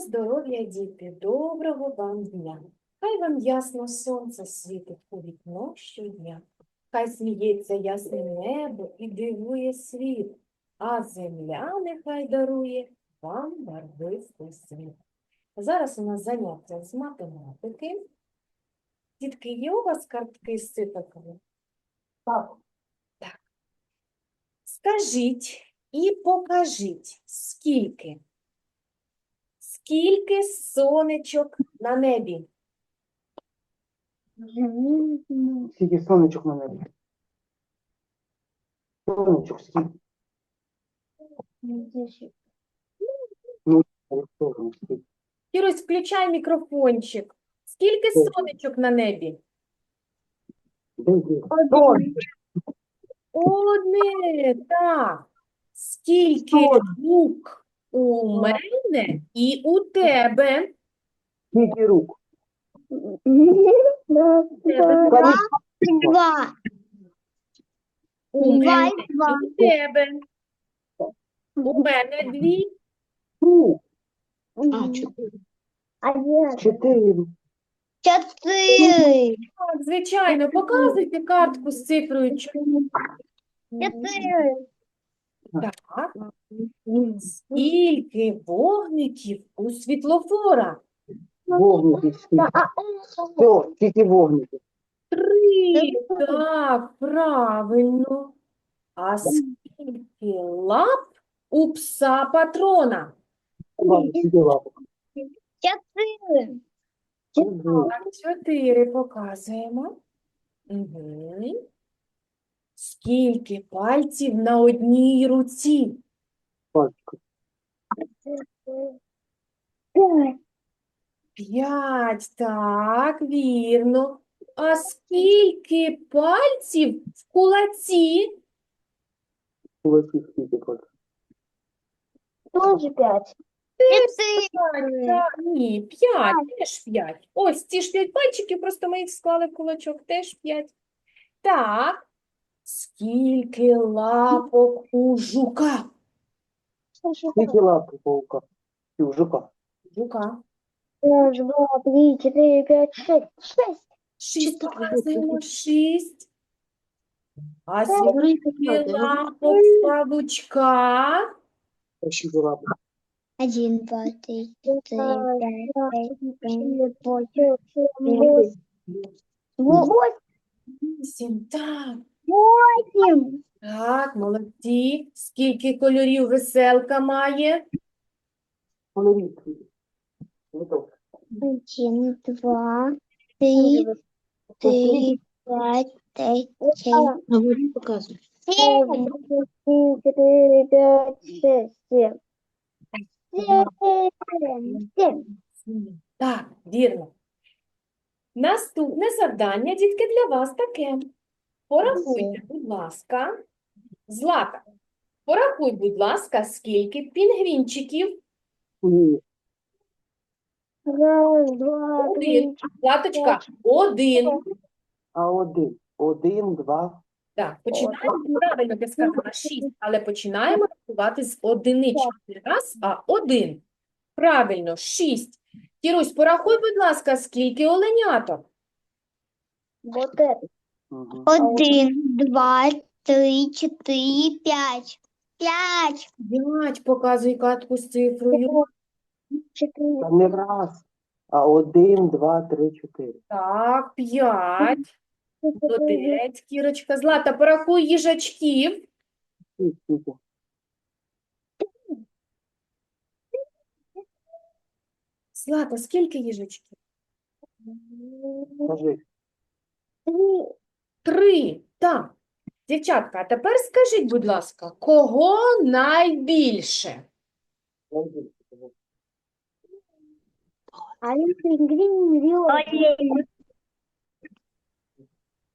здоров'я, діти, доброго вам дня. Хай вам ясно сонце світить у вікно щодня. Хай сміється ясне небо і дивує світ, а земля нехай дарує вам барвистий світ. Зараз у нас заняття з математики. Дітки, є у вас картки з циферками? Так. Так. Скажіть і покажіть, скільки? Скільки сонечок на небі? Скільки сонечок на небі? Сонечок, скільки? Сонечок, скільки? Кірусь, включай мікрофончик. Скільки сонечок на небі? Де? Одне, так. Скільки рук у мене і у тебе? Скільки рук? Два. У Два мене і два. у тебе. У мене дві. рук. А, Один. Чотири. Четыре. Так, звичайно, показуйте картку з цифрою чотири. Четыре. Так. Скільки вогників у світлофора? Вогники? Все, скільки вогників? Три. Так, правильно. А скільки лап у пса патрона? Ладно, скільки лапок? Четыре. Чотири показуємо. Угу. Скільки пальців на одній руці? Пальчик. Пять. П'ять, так, вірно. А скільки пальців в кулаці? Кулаки скільки пальців? Тоже пять. Так, ні, п'ять, теж п'ять. Ось ці ж п'ять пальчиків, просто ми їх склали в кулачок, теж п'ять. Так, скільки лапок у жука? Скільки лапок у паука? І у жука? Жука. Раз, два, три, четыре, пять, шесть. Шесть. Шість показуємо, шість. А скільки лапок у павучка? А Скільки лапок? Один, два, три, четыре, пять, шесть, семь, восемь, восемь. Вісім, так. Восемь. Так, молодці. Скільки кольорів веселка має? Кольорів. Готов. Один, два, три, четыре, пять, шесть, семь. Говори, показывай. Семь. Три, четыре, пять, шесть, семь. Семь. Семь. Сім. Так, вірно. Наступне завдання, дітки, для вас таке. Порахуйте, будь ласка, Злата, порахуй, будь ласка, скільки пінгвінчиків. Раз, два, три, Один. Златочка, один. А один. Один, два. Так, починаємо, правильно ти сказала, шість, але починаємо рахувати з одинички. Не раз, а один. Правильно, шість. Кірусь, порахуй, будь ласка, скільки оленяток. Вот это. Один, два, три, четыре, пять. Пять. П'ять, показуй катку з цифрою. Та не раз. А один, два, три, чотири. Так, п'ять. Молодець, Кірочка. Злата, порахуй їжачків. Скільки, скільки? Злата, скільки їжачків? Кажи. Три. Три. Так. Дівчатка, а тепер скажіть, будь ласка, кого найбільше?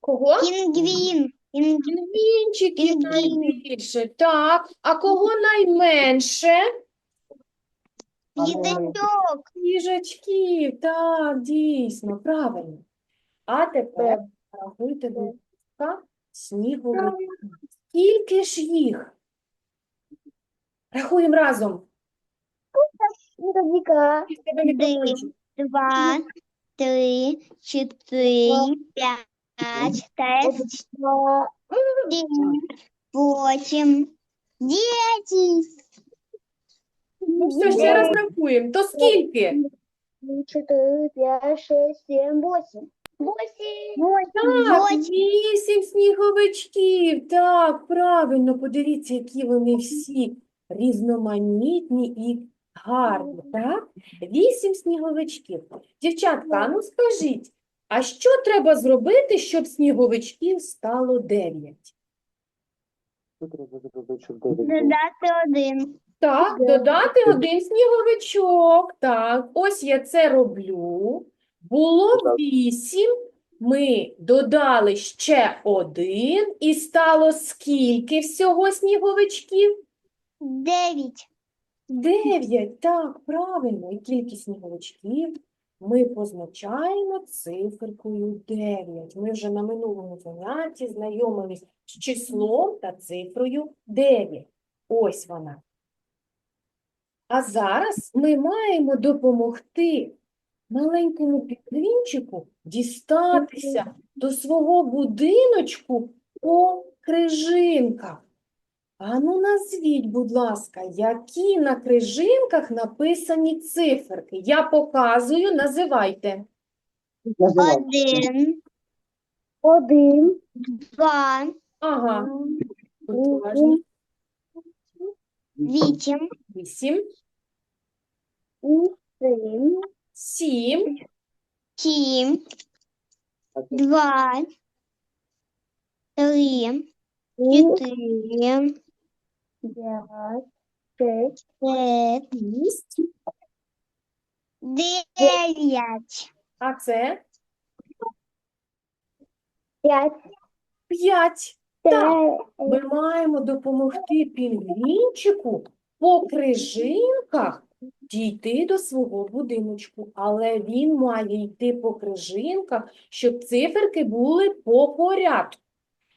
Кого? Пингвин. Пінгвінчиків найбільше. Так. А кого найменше? Їжачок. Їжачків. Так, дійсно, правильно. А тепер рахуйте, будь ласка, сніговики. Скільки ж їх? Рахуємо разом. Два, три, четыре, пять, шесть, семь, восемь, девять. Ну, все, ще раз рахуємо. То скільки? Четыре, пять, шесть, семь, восемь. Восемь. Так, Восемь. вісім сніговичків. Так, правильно, подивіться, які вони всі різноманітні і гарні. Так? Вісім сніговичків. Дівчатка, а ну скажіть, а що треба зробити, щоб сніговичків стало дев'ять? Що треба зробити, щоб дев'ять? Додати один. Так, додати один сніговичок. Так, ось я це роблю. Було вісім. Ми додали ще один, і стало скільки всього сніговичків? Девять. Дев'ять. Так, правильно. І кількість сніговичків ми позначаємо циферкою 9. Ми вже на минулому занятті знайомились з числом та цифрою 9. Ось вона. А зараз ми маємо допомогти маленькому пінгвінчику дістатися до свого будиночку по крижинках. Ану, назвіть, будь ласка, які на крижинках написані циферки? Я показую, називайте. Один, Один. два, Ага, вісім, Вісім, семь. Сім, сім, два, три, чотири, пять. Шість. дев'ять. А це Пять. п'ять. Так. Ми маємо допомогти пінгвінчику по крижинках дійти до свого будиночку, але він має йти по крижинках, щоб циферки були по порядку,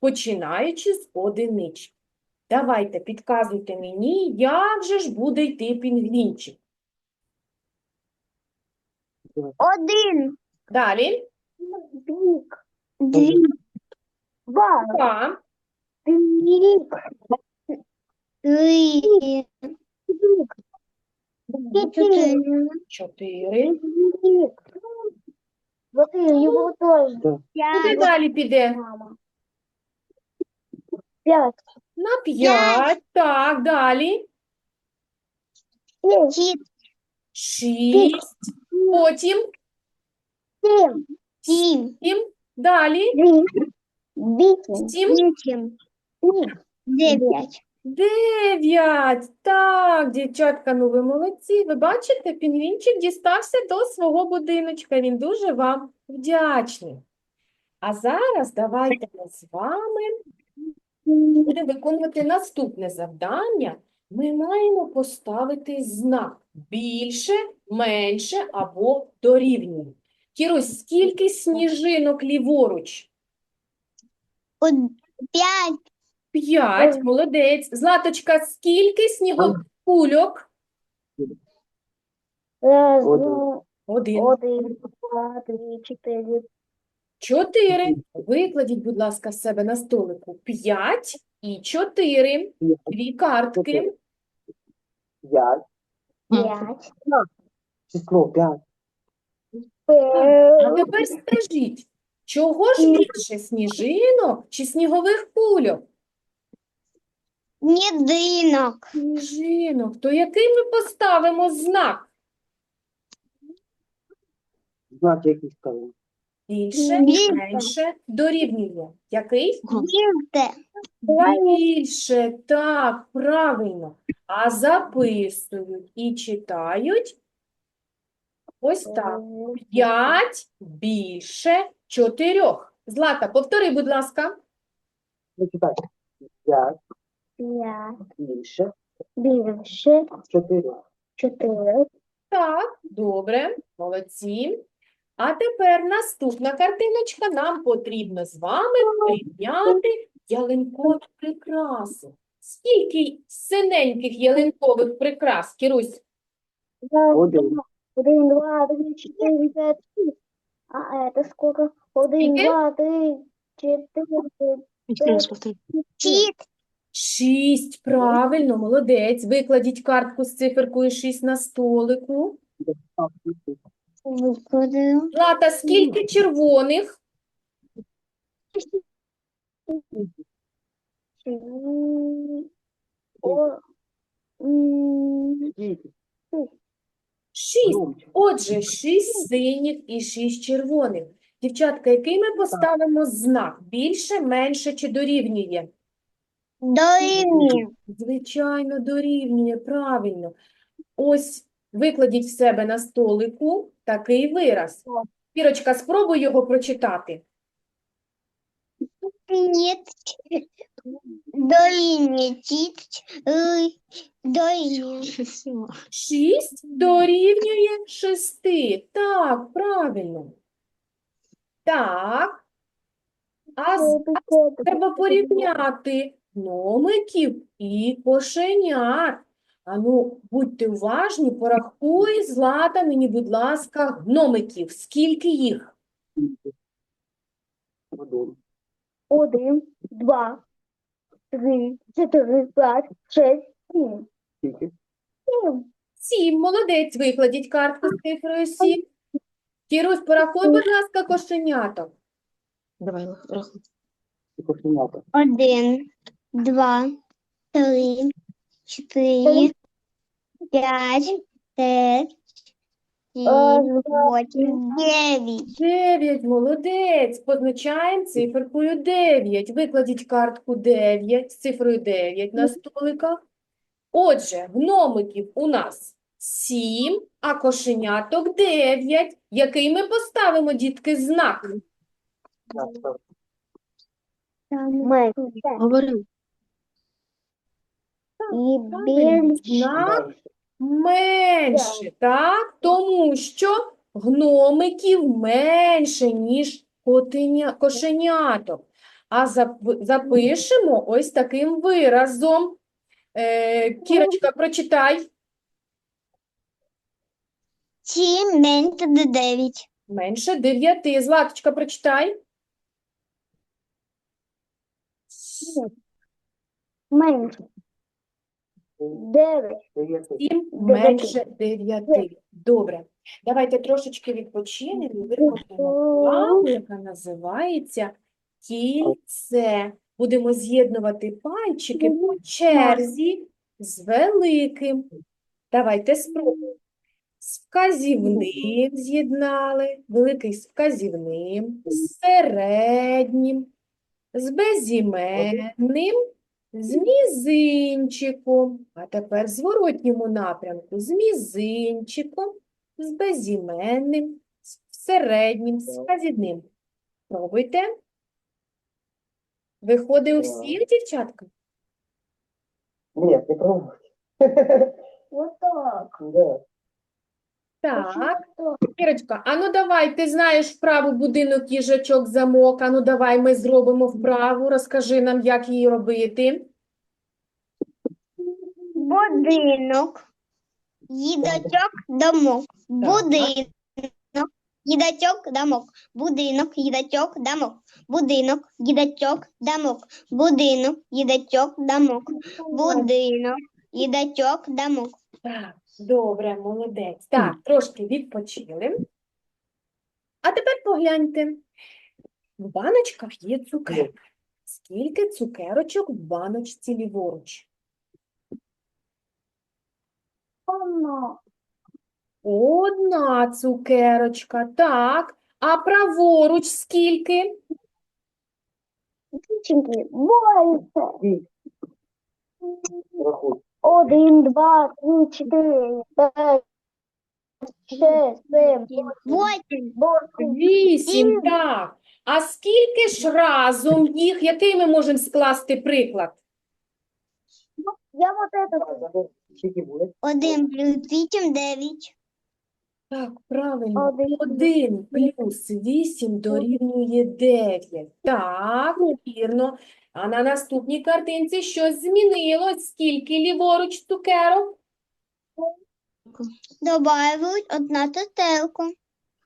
починаючи з одинички. Давайте підказуйте мені, як же ж буде йти пінгвінчик. Один, Далі. Дві, Два. Два, три, Бик. чотири, чотири. Бик. Вот и его тоже. Куди п'ять, далі піде? Мама. Пять. На п'ять. Так, далі. Шесть. шість, Шість. Потім Семь. сім, сім. Далі. Три. Вісім. Сім. вісім, Ні. дев'ять. Дев'ять. Так, дівчатка, ну ви молодці. Ви бачите, пінгвінчик дістався до свого будиночка. Він дуже вам вдячний. А зараз давайте ми з вами будемо виконувати наступне завдання. Ми маємо поставити знак більше, менше або дорівнює. Кірусь, скільки сніжинок ліворуч? П'ять, П'ять, молодець. Златочка, скільки снігових кульок? Один. Один. один, два, три, чотири, Чотири. Викладіть, будь ласка, з себе на столику. П'ять і чотири. Дві картки. П'ять. п'ять, Число п'ять. А тепер скажіть, чого ж більше сніжинок чи снігових кульок? Єдинок, Сніжинок. То який ми поставимо знак? Знак який ставимо. Більше, Більше. менше, дорівнює. Який? більше, Більше, так, правильно. А записують і читають ось так. П'ять більше чотирьох. Злата, повтори, будь ласка. П'ять п'ять, більше більше, чотирьох. чотири, Так, добре, молодці. А тепер наступна картиночка. Нам потрібно з вами прийняти ялинкові прикраси. Скільки синеньких ялинкових прикрас, Кірусь? Раз, Один. два, один, два, три, четыре, пять, шесть. А это сколько? Один, Скільки? два, три, четыре, Ще раз повтори. Шість. Шість, правильно, молодець. Викладіть картку з циферкою 6 на столику. Викладаю. Злата, скільки червоних? О, м, Шість. Отже, шість синіх і шість червоних. Дівчатка, який ми поставимо знак? Більше, менше чи дорівнює? Дорівнює. Звичайно, дорівнює, правильно. Ось викладіть в себе на столику такий вираз. Кірочка, спробуй його прочитати. Дорівнює. Шість. Дорівнює. Шести. Так, правильно. Так. А з- треба порівняти гномиків і кошенят. Ану, будьте уважні, порахуй, Злата, мені, будь ласка, гномиків. Скільки їх? Один. Один, два, три, чотири, п'ять, шесть, сім. Скільки? Сім. Сім. Молодець. Викладіть картку з цифрою сім. Кірусь, порахуй, будь ласка, кошеняток. Давай, рахуй. Кошенята. Один, два, три, чотири, п'ять, п'ять, сім, дев'ять. Дев'ять, молодець. Позначаємо циферкою 9. Викладіть картку 9 з цифрою 9 на столиках. Отже, гномиків у нас 7, а кошеняток 9. Який ми поставимо, дітки, знак? Говори. І більше. Менше, так? Тому що гномиків менше, ніж котеня, кошеняток. А зап- запишемо ось таким виразом. Е, Кірочка, прочитай. Сім менше до дев'ять. Менше 9. Златочка, прочитай. Менше. Дев'ять. Дев'ять. 7 Дев'яти. менше 9. Добре. Давайте трошечки відпочинемо і виконаємо вправу, яка називається кільце. Будемо з'єднувати пальчики по черзі з великим. Давайте спробуємо. З вказівним з'єднали, великий з вказівним, з середнім, з безіменним, з мізинчиком, а тепер в зворотньому напрямку з мізинчиком, з безіменним, з середнім, з вказівним. Пробуйте. Виходить у всіх, дівчатка? Ні, не пробуй. Отак. Да. Так. Кірочка, а ну давай, ти знаєш вправу будинок, їжачок, замок. А ну давай ми зробимо вправу. Розкажи нам, як її робити. Будинок. Їдачок, домок. Будинок. Їдачок, домок. Будинок, їдачок, домок. Будинок, їдачок, домок. Будинок, їдачок, домок. Будинок, їдачок, домок. Так, добре, молодець. Так, трошки відпочили. А тепер погляньте. В баночках є цукерки. Скільки цукерочок в баночці ліворуч? Воно. Одна цукерочка, так. А праворуч скільки? Дівчинки, більше. Один, два, три, чотири, п'ять, шесть, сім, Восемь. восемь. Вісім, так. А скільки ж разом їх? Який ми можемо скласти приклад? Я вот это? Один плюс вісім, дев'ять. Так, правильно. Один. 1 плюс 8 дорівнює 9. Так, вірно. А на наступній картинці щось змінилось. Скільки ліворуч цукерок? Добавилось одна тетелку.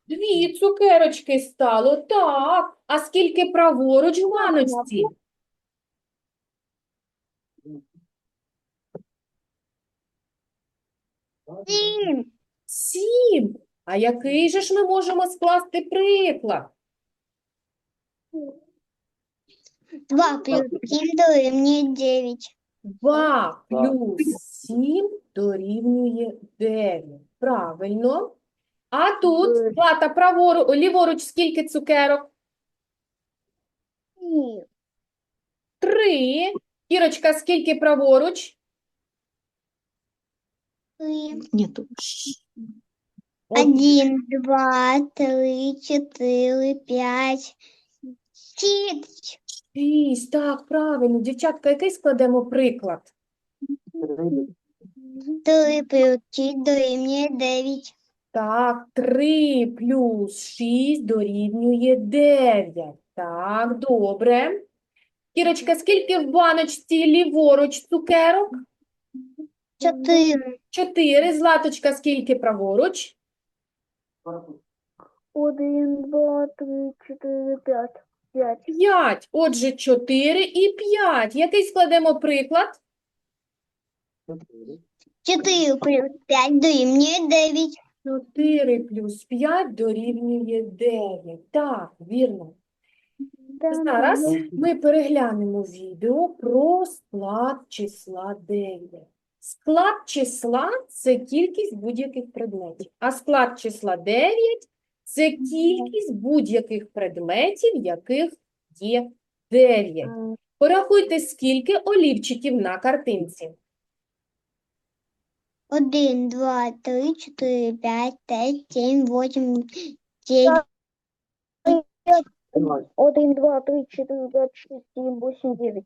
Дві цукерочки стало, так. А скільки праворуч в баночці? Сім. Сім. А який же ж ми можемо скласти приклад? Два плюс сім дорівнює дев'ять. Два плюс сім дорівнює дев'ять. Правильно. А тут, Злата, праворуч, ліворуч скільки цукерок? Три. Кірочка, скільки праворуч? Три. Нету. Один, два, три, четыре, пять, шесть. Шість, так, правильно. Дівчатка, який складемо приклад? Три плюс шість дорівнює дев'ять. Так, 3 плюс 6 дорівнює 9. Так, добре. Кірочка, скільки в баночці ліворуч цукерок? Чотири. 4. Златочка, скільки праворуч? Один, два, три, чотири, п'ять. П'ять. 5. Отже, 4 і 5. Який складемо приклад? Чотири плюс п'ять дорівнює дев'ять. 4 плюс 5 дорівнює 9. Так, вірно. Зараз ми переглянемо відео про склад числа 9. Склад числа – це кількість будь-яких предметів, а склад числа 9 – це кількість будь-яких предметів, яких є 9. Порахуйте, скільки олівчиків на картинці. Один, два, три, чотири, п'ять, п'ять, сім, вісім, дев'ять. Один, два, три, чотири, п'ять, шість, сім, вісім, дев'ять.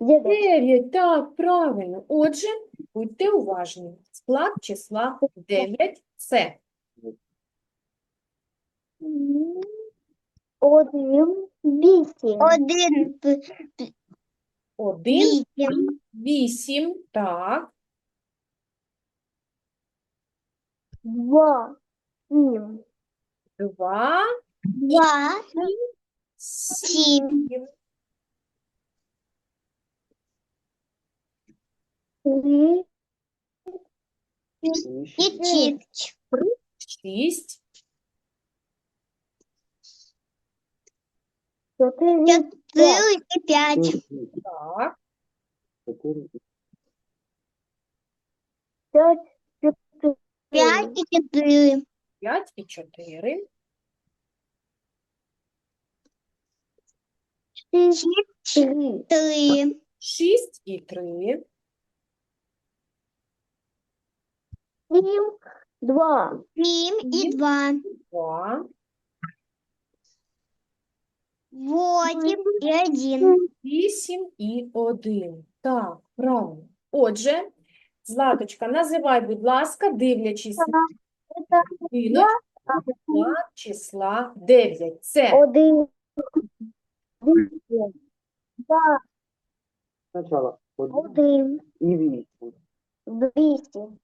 Дев'ять. 9, так, правильно. Отже, будьте уважні. Склад числа 9 – це Один, вісім. Один, 1, вісім, так. Два, сім. Два, два, сім, сім, Три, шість. шість, чотири, і п'ять. так, п'ять. П'ять і чотири. п'ять і чотири, Шість. Три. шість і три, Сім, два. Сім і два. два, Восемь і один. вісім і один. Так, правильно. Отже, Златочка, називай, будь ласка, дивлячись на будинок, склад числа 9. Це Один, Спочатку один один, і вісім. вісім.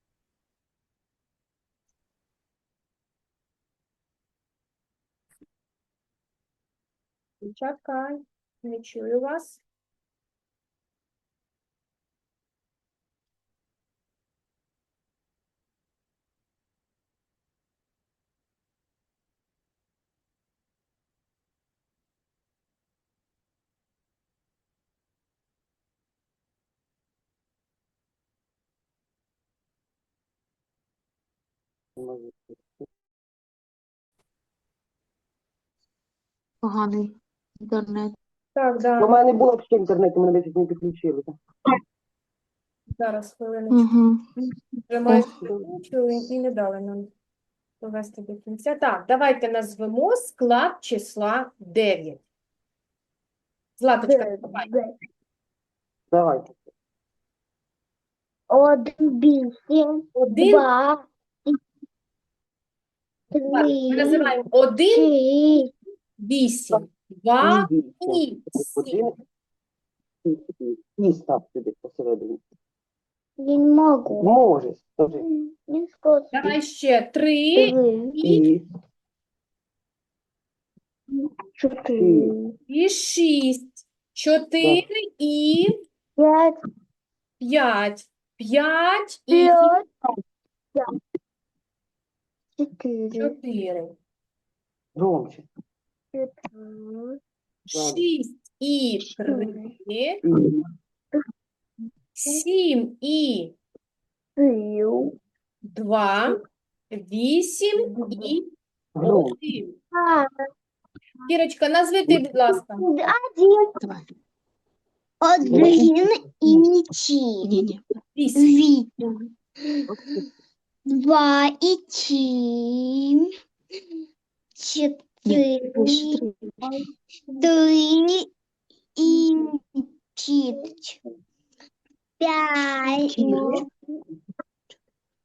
Дівчатка, не чую вас. Поганий інтернет. Так, У да, мене не було ще інтернету, мене десь не підключили. зараз хвилиночку. Угу. Вже майже закінчили і не дали нам довести до кінця. Так, давайте назвемо склад числа 9. Златочка, давай. Дев'ять. Давайте. Один, вісім. Один, Два, так, ми три, називаємо 1, шість, 8, 2 І вісім. і 7. Один і і став сюди посередині. Я не могу. Може, скажи. Не скажу. Давай ще три Три, і, І четыре, і шість. Чотири і пять, п'ять. П'ять і пять, пять, четыре, чотири. громче. Шість і три. Сім і два. Вісім і один. Кірочка, назви ти, будь ласка. один, і ті. Ні-ні. Вісім. Два і сім. Чотири. Ось три. Три і шість. П'ять. Чотири.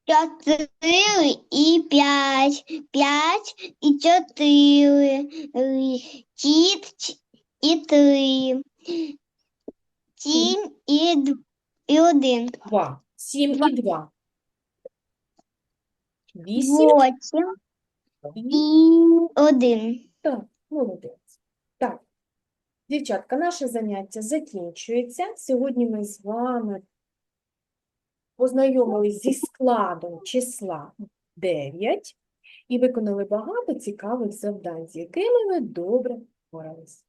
Чотири і п'ять. П'ять і чотири. Шість і три. Сім і, д- і один. Два. Сім і два. Вісім Восім і і один. Так, молодець. Так, дівчатка, наше заняття закінчується. Сьогодні ми з вами познайомились зі складом числа 9 і виконали багато цікавих завдань, з якими ви добре впорались.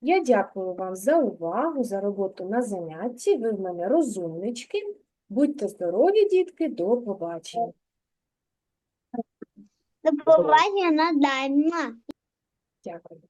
Я дякую вам за увагу, за роботу на занятті. Ви в мене розумнички. Будьте здорові, дітки, до побачення. До побачення, Надальна. Дякую.